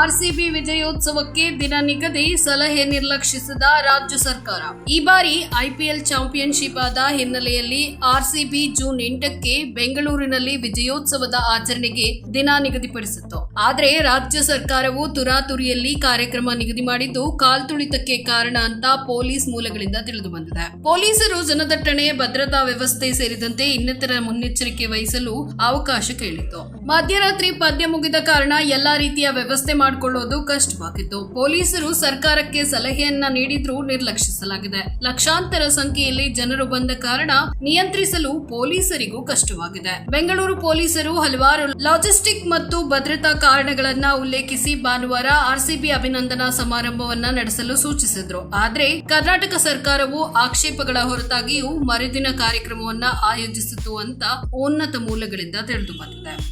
RCB ವಿಜಯೋತ್ಸವಕ್ಕೆ ದಿನ ನಿಗದಿ ಸಲಹೆ ನಿರ್ಲಕ್ಷಿಸಿದ ರಾಜ್ಯ ಸರ್ಕಾರ. ಈ ಬಾರಿ ಐಪಿಎಲ್ ಚಾಂಪಿಯನ್ಶಿಪ್ ಆದ ಹಿನ್ನೆಲೆಯಲ್ಲಿ ಆರ್ಸಿಬಿ ಜೂನ್ ಎಂಟಕ್ಕೆ ಬೆಂಗಳೂರಿನಲ್ಲಿ ವಿಜಯೋತ್ಸವದ ಆಚರಣೆಗೆ ದಿನ ನಿಗದಿಪಡಿಸಿತ್ತು. ಆದರೆ ರಾಜ್ಯ ಸರ್ಕಾರವು ತುರಾತುರಿಯಲ್ಲಿ ಕಾರ್ಯಕ್ರಮ ನಿಗದಿ ಮಾಡಿದ್ದು ಕಾಲ್ತುಳಿತಕ್ಕೆ ಕಾರಣ ಅಂತ ಪೊಲೀಸ್ ಮೂಲಗಳಿಂದ ತಿಳಿದು ಬಂದಿದೆ. ಪೊಲೀಸರು ಜನದಟ್ಟಣೆ, ಭದ್ರತಾ ವ್ಯವಸ್ಥೆ ಸೇರಿದಂತೆ ಇನ್ನಿತರ ಮುನ್ನೆಚ್ಚರಿಕೆ ವಹಿಸಲು ಅವಕಾಶ ಕೇಳಿತ್ತು. ಮಧ್ಯರಾತ್ರಿ ಪದ್ಯ ಮುಗಿದ ಕಾರಣ ಎಲ್ಲಾ ರೀತಿಯ ವ್ಯವಸ್ಥೆ ಮಾಡಿಕೊಳ್ಳೋದು ಕಷ್ಟವಾಗಿತ್ತು. ಪೊಲೀಸರು ಸರ್ಕಾರಕ್ಕೆ ಸಲಹೆಯನ್ನ ನೀಡಿದ್ರೂ ನಿರ್ಲಕ್ಷಿಸಲಾಗಿದೆ. ಲಕ್ಷಾಂತರ ಸಂಖ್ಯೆಯಲ್ಲಿ ಜನರು ಬಂದ ಕಾರಣ ನಿಯಂತ್ರಿಸಲು ಪೊಲೀಸರಿಗೂ ಕಷ್ಟವಾಗಿದೆ. ಬೆಂಗಳೂರು ಪೊಲೀಸರು ಹಲವಾರು ಲಾಜಿಸ್ಟಿಕ್ ಮತ್ತು ಭದ್ರತಾ ಕಾರಣಗಳನ್ನ ಉಲ್ಲೇಖಿಸಿ ಭಾನುವಾರ ಆರ್ಸಿಬಿ ಅಭಿನಂದನಾ ಸಮಾರಂಭವನ್ನ ನಡೆಸಲು ಸೂಚಿಸಿದ್ರು. ಆದ್ರೆ ಕರ್ನಾಟಕ ಸರ್ಕಾರವು ಆಕ್ಷೇಪಗಳ ಹೊರತಾಗಿಯೂ ಮರುದಿನ ಕಾರ್ಯಕ್ರಮವನ್ನ ಆಯೋಜಿಸಿತು ಅಂತ ಉನ್ನತ ಮೂಲಗಳಿಂದ ತಿಳಿದು ಬಂದಿದೆ